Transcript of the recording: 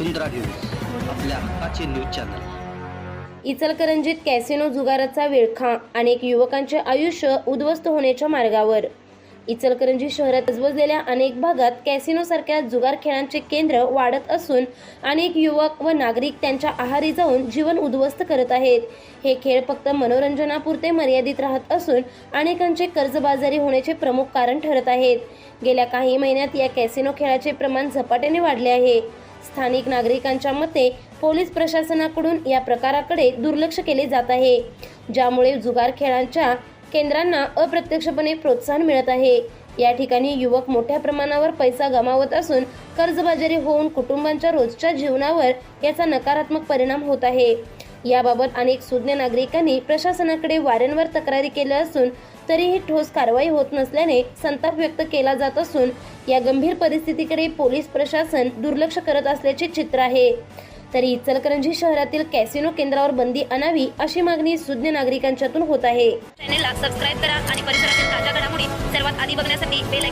वसुंधरा news आपल्या हक्काचे news channel. इचलकरंजीत कॅसिनो जुगाराचा विळखा अनेक युवकांचे आयुष्य उद्ध्वस्त होण्याच्या मार्गावर. इचलकरंजी शहरात गजबजलेल्या अनेक भागात कॅसिनोसारख्या जुगार खेळांचे केंद्र वाढत असून अनेक युवक व नागरिक त्यांच्या आहारी जाऊन जीवन उद्ध्वस्त करत आहेत. हे खेळ फक्त मनोरंजनापुरते मर्यादित राहत असून अनेकांचे कर्जबाजारी होण्याचे प्रमुख कारण ठरत आहेत. गेल्या काही महिन्यात या कॅसिनो खेळाचे प्रमाण झपाट्याने वाढले आहे. स्थानिक नागरिकांच्या मते पोलीस प्रशासनाकडून या प्रकाराकडे दुर्लक्ष केले जात आहे ज्यामुळे जुगार खेळांच्या केंद्रांना अप्रत्यक्षपणे प्रोत्साहन मिळत आहे. या ठिकाणी युवक मोठ्या प्रमाणावर पैसा गमावत असून कर्जबाजारी होऊन कुटुंबांच्या रोजच्या जीवनावर याचा नकारात्मक परिणाम होत आहे. याबाबत अनेक सुज्ञ नागरिकांनी प्रशासनाकडे वारंवार तक्रारी केल्या असून तरीही ठोस कारवाई होत नसल्याने संताप व्यक्त केला जात असून या गंभीर परिस्थितीकडे पोलीस प्रशासन दुर्लक्ष करत असल्याचे चित्र आहे. तरी इचलकरंजी शहरातील कॅसिनो केंद्रावर बंदी आणावी अशी मागणी सुज्ञ नागरिकांच्यातून होत आहे. चॅनेलला सबस्क्राईब करा आणि परिसरातील ताज्या घडामोडी सर्वात आधी बघण्यासाठी बेल